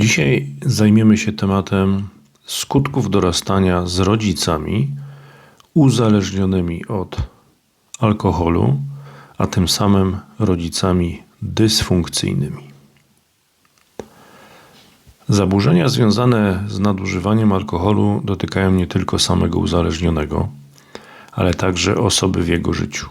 Dzisiaj zajmiemy się tematem skutków dorastania z rodzicami uzależnionymi od alkoholu, a tym samym rodzicami dysfunkcyjnymi. Zaburzenia związane z nadużywaniem alkoholu dotykają nie tylko samego uzależnionego, ale także osoby w jego życiu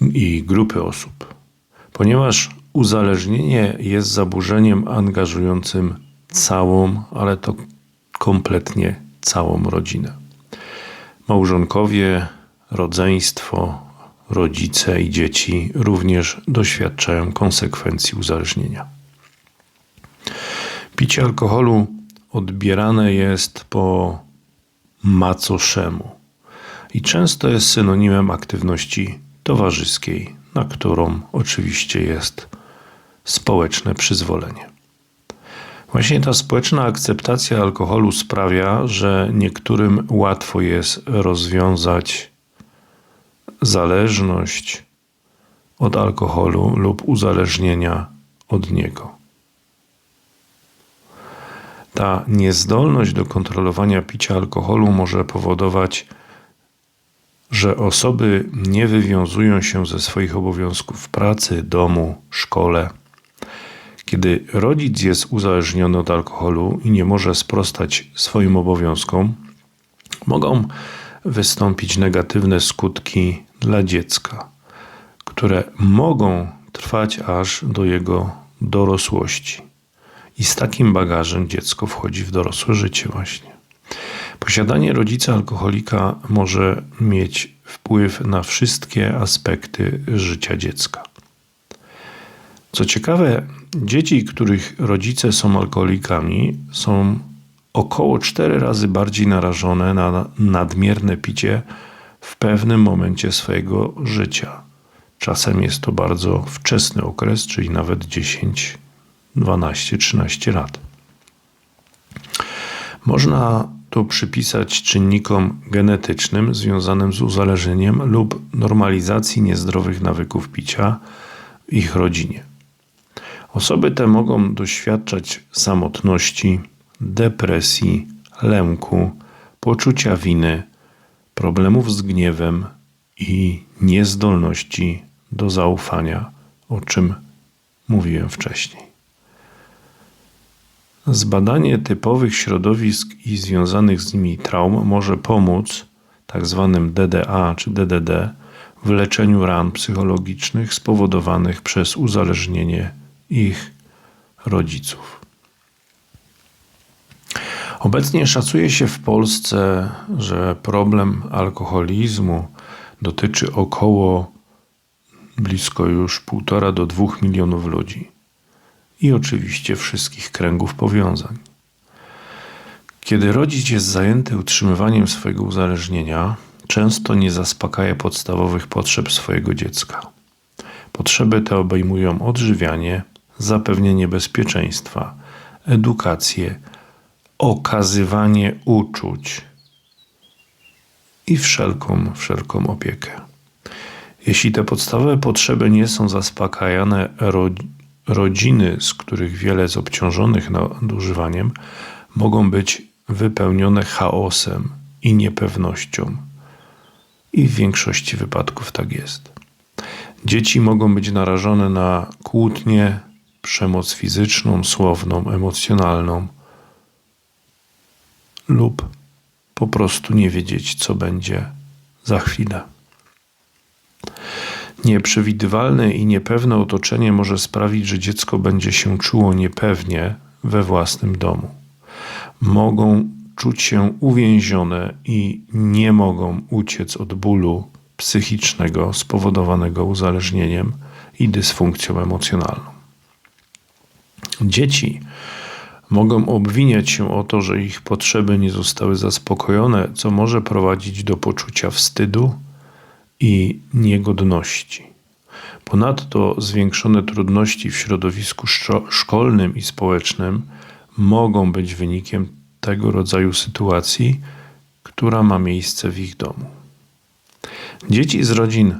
i grupy osób, ponieważ uzależnienie jest zaburzeniem angażującym całą, ale to kompletnie całą rodzinę. Małżonkowie, rodzeństwo, rodzice i dzieci również doświadczają konsekwencji uzależnienia. Picie alkoholu odbierane jest po macoszemu i często jest synonimem aktywności towarzyskiej, na którą oczywiście jest społeczne przyzwolenie. Właśnie ta społeczna akceptacja alkoholu sprawia, że niektórym łatwo jest rozwiązać zależność od alkoholu lub uzależnienia od niego. Ta niezdolność do kontrolowania picia alkoholu może powodować, że osoby nie wywiązują się ze swoich obowiązków pracy, domu, szkole. Kiedy rodzic jest uzależniony od alkoholu i nie może sprostać swoim obowiązkom, mogą wystąpić negatywne skutki dla dziecka, które mogą trwać aż do jego dorosłości. I z takim bagażem dziecko wchodzi w dorosłe życie, właśnie. Posiadanie rodzica alkoholika może mieć wpływ na wszystkie aspekty życia dziecka. Co ciekawe, dzieci, których rodzice są alkoholikami, są około 4 razy bardziej narażone na nadmierne picie w pewnym momencie swojego życia. Czasem jest to bardzo wczesny okres, czyli nawet 10, 12, 13 lat. Można to przypisać czynnikom genetycznym związanym z uzależnieniem lub normalizacji niezdrowych nawyków picia w ich rodzinie. Osoby te mogą doświadczać samotności, depresji, lęku, poczucia winy, problemów z gniewem i niezdolności do zaufania, o czym mówiłem wcześniej. Zbadanie typowych środowisk i związanych z nimi traum może pomóc tzw. Tak DDA czy DDD w leczeniu ran psychologicznych spowodowanych przez uzależnienie ich rodziców. Obecnie szacuje się w Polsce, że problem alkoholizmu dotyczy około blisko już 1,5 do 2 milionów ludzi i oczywiście wszystkich kręgów powiązań. Kiedy rodzic jest zajęty utrzymywaniem swojego uzależnienia, często nie zaspokaja podstawowych potrzeb swojego dziecka. Potrzeby te obejmują odżywianie, zapewnienie bezpieczeństwa, edukację, okazywanie uczuć i wszelką, wszelką opiekę. Jeśli te podstawowe potrzeby nie są zaspokajane, rodziny, z których wiele jest obciążonych nadużywaniem, mogą być wypełnione chaosem i niepewnością. I w większości wypadków tak jest. Dzieci mogą być narażone na kłótnie, przemoc fizyczną, słowną, emocjonalną lub po prostu nie wiedzieć, co będzie za chwilę. Nieprzewidywalne i niepewne otoczenie może sprawić, że dziecko będzie się czuło niepewnie we własnym domu. Mogą czuć się uwięzione i nie mogą uciec od bólu psychicznego spowodowanego uzależnieniem i dysfunkcją emocjonalną. Dzieci mogą obwiniać się o to, że ich potrzeby nie zostały zaspokojone, co może prowadzić do poczucia wstydu i niegodności. Ponadto zwiększone trudności w środowisku szkolnym i społecznym mogą być wynikiem tego rodzaju sytuacji, która ma miejsce w ich domu. Dzieci z rodzin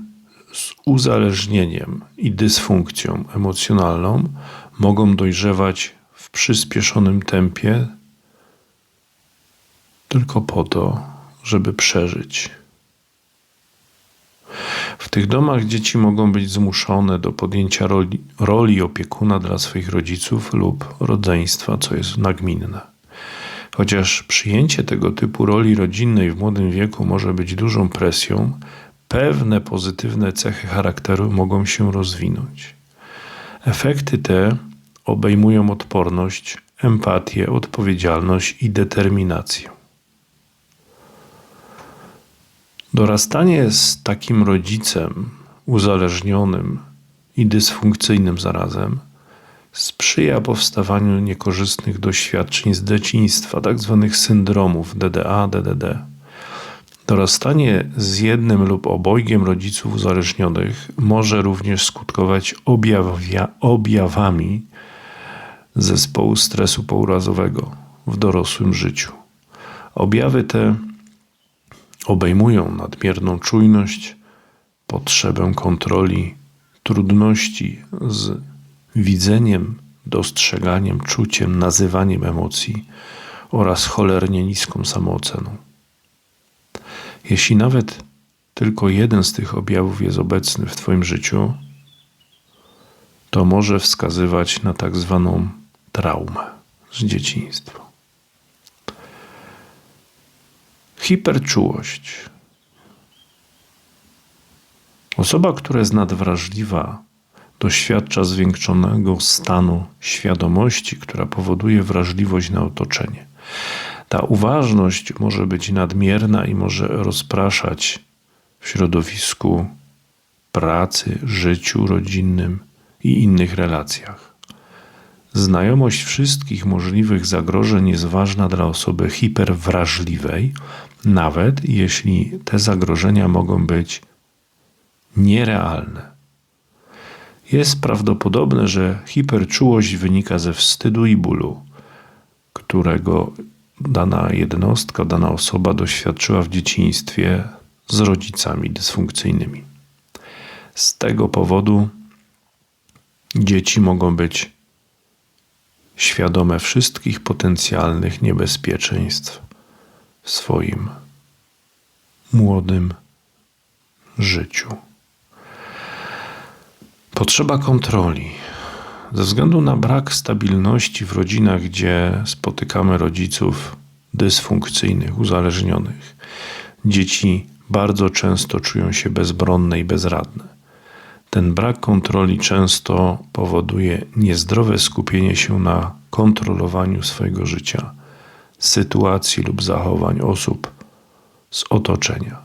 z uzależnieniem i dysfunkcją emocjonalną mogą dojrzewać w przyspieszonym tempie, tylko po to, żeby przeżyć. W tych domach dzieci mogą być zmuszone do podjęcia roli, roli opiekuna dla swoich rodziców lub rodzeństwa, co jest nagminne. Chociaż przyjęcie tego typu roli rodzinnej w młodym wieku może być dużą presją, pewne pozytywne cechy charakteru mogą się rozwinąć. Efekty te obejmują odporność, empatię, odpowiedzialność i determinację. Dorastanie z takim rodzicem uzależnionym i dysfunkcyjnym zarazem sprzyja powstawaniu niekorzystnych doświadczeń z dzieciństwa, tzw. Tak syndromów DDA, DDD. Dorastanie z jednym lub obojgiem rodziców uzależnionych może również skutkować objawia, objawami zespołu stresu pourazowego w dorosłym życiu. Objawy te obejmują nadmierną czujność, potrzebę kontroli, trudności z widzeniem, dostrzeganiem, czuciem, nazywaniem emocji oraz cholernie niską samooceną. Jeśli nawet tylko jeden z tych objawów jest obecny w Twoim życiu, to może wskazywać na tak zwaną traumę z dzieciństwa. Hiperczułość. Osoba, która jest nadwrażliwa, doświadcza zwiększonego stanu świadomości, która powoduje wrażliwość na otoczenie. Ta uważność może być nadmierna i może rozpraszać w środowisku pracy, życiu rodzinnym i innych relacjach. Znajomość wszystkich możliwych zagrożeń jest ważna dla osoby hiperwrażliwej, nawet jeśli te zagrożenia mogą być nierealne. Jest prawdopodobne, że hiperczułość wynika ze wstydu i bólu, którego dana jednostka, dana osoba doświadczyła w dzieciństwie z rodzicami dysfunkcyjnymi. Z tego powodu dzieci mogą być świadome wszystkich potencjalnych niebezpieczeństw w swoim młodym życiu. Potrzeba kontroli. Ze względu na brak stabilności w rodzinach, gdzie spotykamy rodziców dysfunkcyjnych, uzależnionych, dzieci bardzo często czują się bezbronne i bezradne. Ten brak kontroli często powoduje niezdrowe skupienie się na kontrolowaniu swojego życia, sytuacji lub zachowań osób z otoczenia.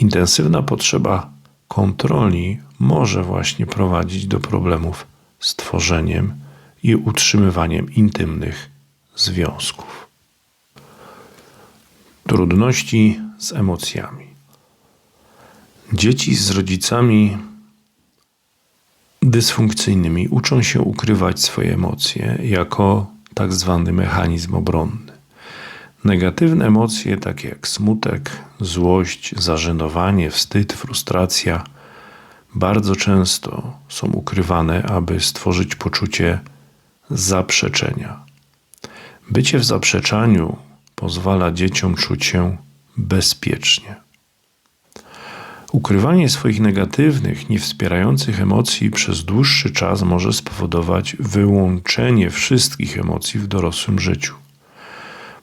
Intensywna potrzeba kontroli może właśnie prowadzić do problemów z tworzeniem i utrzymywaniem intymnych związków. Trudności z emocjami. Dzieci z rodzicami dysfunkcyjnymi uczą się ukrywać swoje emocje jako tak zwany mechanizm obronny. Negatywne emocje, takie jak smutek, złość, zażenowanie, wstyd, frustracja, bardzo często są ukrywane, aby stworzyć poczucie zaprzeczenia. Bycie w zaprzeczaniu pozwala dzieciom czuć się bezpiecznie. Ukrywanie swoich negatywnych, niewspierających emocji przez dłuższy czas może spowodować wyłączenie wszystkich emocji w dorosłym życiu.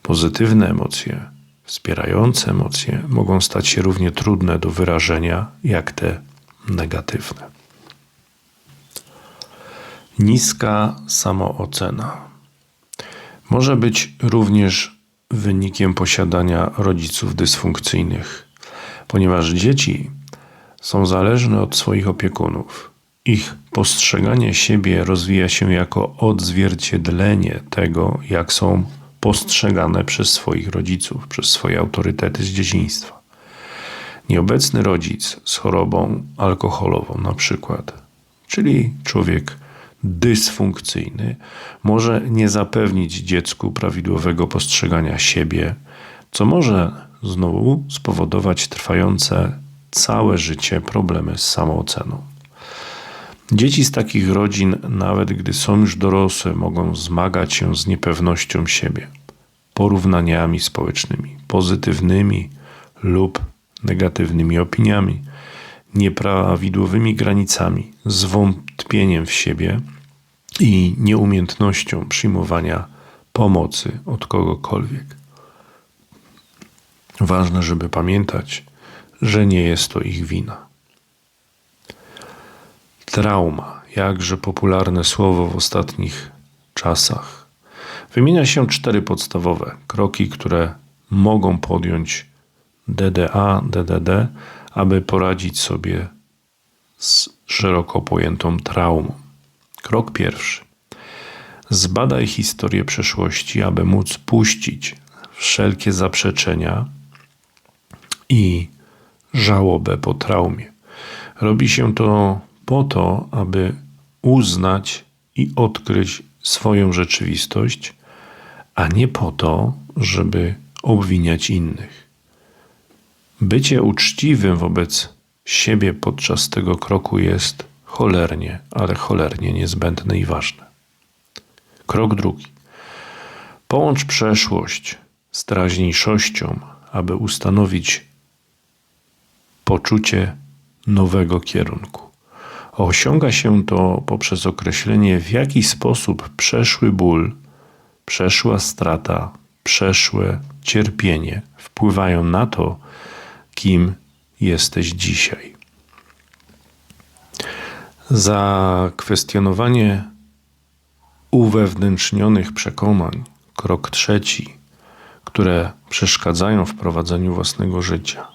Pozytywne emocje, wspierające emocje mogą stać się równie trudne do wyrażenia jak te negatywne. Niska samoocena może być również wynikiem posiadania rodziców dysfunkcyjnych, ponieważ dzieci są zależne od swoich opiekunów. Ich postrzeganie siebie rozwija się jako odzwierciedlenie tego, jak są postrzegane przez swoich rodziców, przez swoje autorytety z dzieciństwa. Nieobecny rodzic z chorobą alkoholową, na przykład, czyli człowiek dysfunkcyjny, może nie zapewnić dziecku prawidłowego postrzegania siebie, co może znowu spowodować trwające całe życie problemy z samooceną. Dzieci z takich rodzin, nawet gdy są już dorosłe, mogą zmagać się z niepewnością siebie, porównaniami społecznymi, pozytywnymi lub negatywnymi opiniami, nieprawidłowymi granicami, zwątpieniem w siebie i nieumiejętnością przyjmowania pomocy od kogokolwiek. Ważne, żeby pamiętać, że nie jest to ich wina. Trauma, jakże popularne słowo w ostatnich czasach. Wymienia się cztery podstawowe kroki, które mogą podjąć DDA, DDD, aby poradzić sobie z szeroko pojętą traumą. Krok pierwszy. Zbadaj historię przeszłości, aby móc puścić wszelkie zaprzeczenia i żałobę po traumie. Robi się to po to, aby uznać i odkryć swoją rzeczywistość, a nie po to, żeby obwiniać innych. Bycie uczciwym wobec siebie podczas tego kroku jest cholernie, ale cholernie niezbędne i ważne. Krok drugi. Połącz przeszłość z teraźniejszością, aby ustanowić poczucie nowego kierunku. Osiąga się to poprzez określenie, w jaki sposób przeszły ból, przeszła strata, przeszłe cierpienie wpływają na to, kim jesteś dzisiaj. Za kwestionowanie uwewnętrznionych przekonań, krok trzeci, które przeszkadzają w prowadzeniu własnego życia.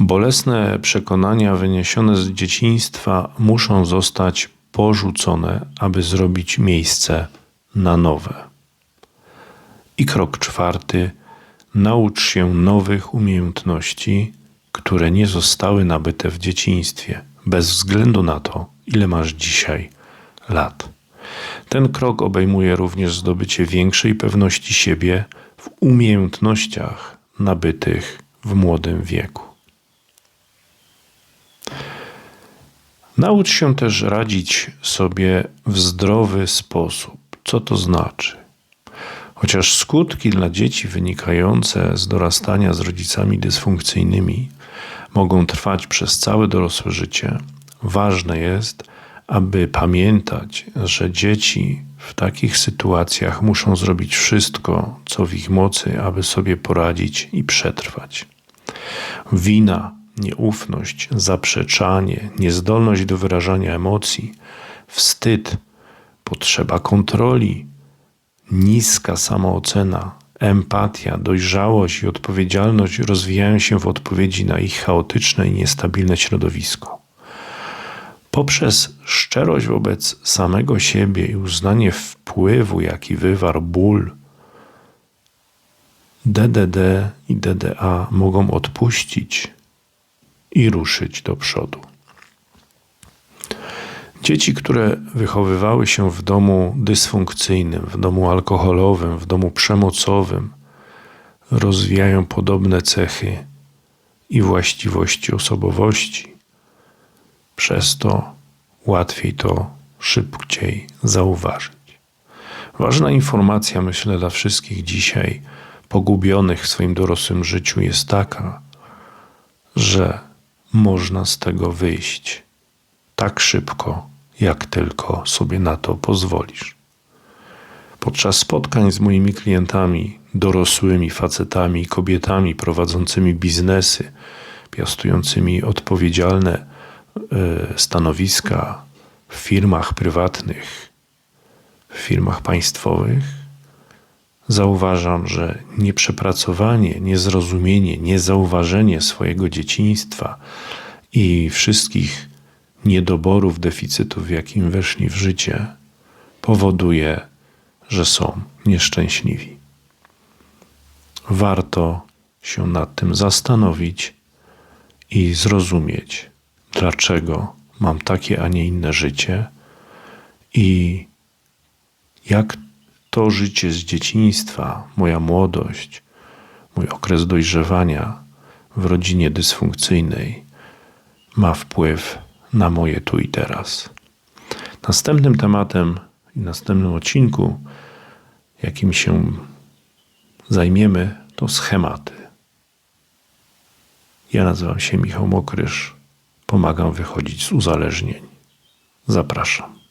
Bolesne przekonania wyniesione z dzieciństwa muszą zostać porzucone, aby zrobić miejsce na nowe. I krok czwarty: naucz się nowych umiejętności, które nie zostały nabyte w dzieciństwie, bez względu na to, ile masz dzisiaj lat. Ten krok obejmuje również zdobycie większej pewności siebie w umiejętnościach nabytych w młodym wieku. Naucz się też radzić sobie w zdrowy sposób. Co to znaczy? Chociaż skutki dla dzieci wynikające z dorastania z rodzicami dysfunkcyjnymi mogą trwać przez całe dorosłe życie, ważne jest, aby pamiętać, że dzieci w takich sytuacjach muszą zrobić wszystko, co w ich mocy, aby sobie poradzić i przetrwać. Wina nieufność, zaprzeczanie, niezdolność do wyrażania emocji, wstyd, potrzeba kontroli, niska samoocena, empatia, dojrzałość i odpowiedzialność rozwijają się w odpowiedzi na ich chaotyczne i niestabilne środowisko. Poprzez szczerość wobec samego siebie i uznanie wpływu, jaki wywarł ból, DDD i DDA mogą odpuścić i ruszyć do przodu. Dzieci, które wychowywały się w domu dysfunkcyjnym, w domu alkoholowym, w domu przemocowym, rozwijają podobne cechy i właściwości osobowości. Przez to łatwiej to szybciej zauważyć. Ważna informacja, myślę, dla wszystkich dzisiaj pogubionych w swoim dorosłym życiu jest taka, że można z tego wyjść tak szybko, jak tylko sobie na to pozwolisz. Podczas spotkań z moimi klientami, dorosłymi facetami i kobietami prowadzącymi biznesy, piastującymi odpowiedzialne e, stanowiska w firmach prywatnych, w firmach państwowych, zauważam, że nieprzepracowanie, niezrozumienie, niezauważenie swojego dzieciństwa i wszystkich niedoborów, deficytów, w jakim weszli w życie, powoduje, że są nieszczęśliwi. Warto się nad tym zastanowić i zrozumieć, dlaczego mam takie, a nie inne życie i jak to życie z dzieciństwa, moja młodość, mój okres dojrzewania w rodzinie dysfunkcyjnej ma wpływ na moje tu i teraz. Następnym tematem i następnym odcinku, jakim się zajmiemy, to schematy. Ja nazywam się Michał Mokrysz. Pomagam wychodzić z uzależnień. Zapraszam.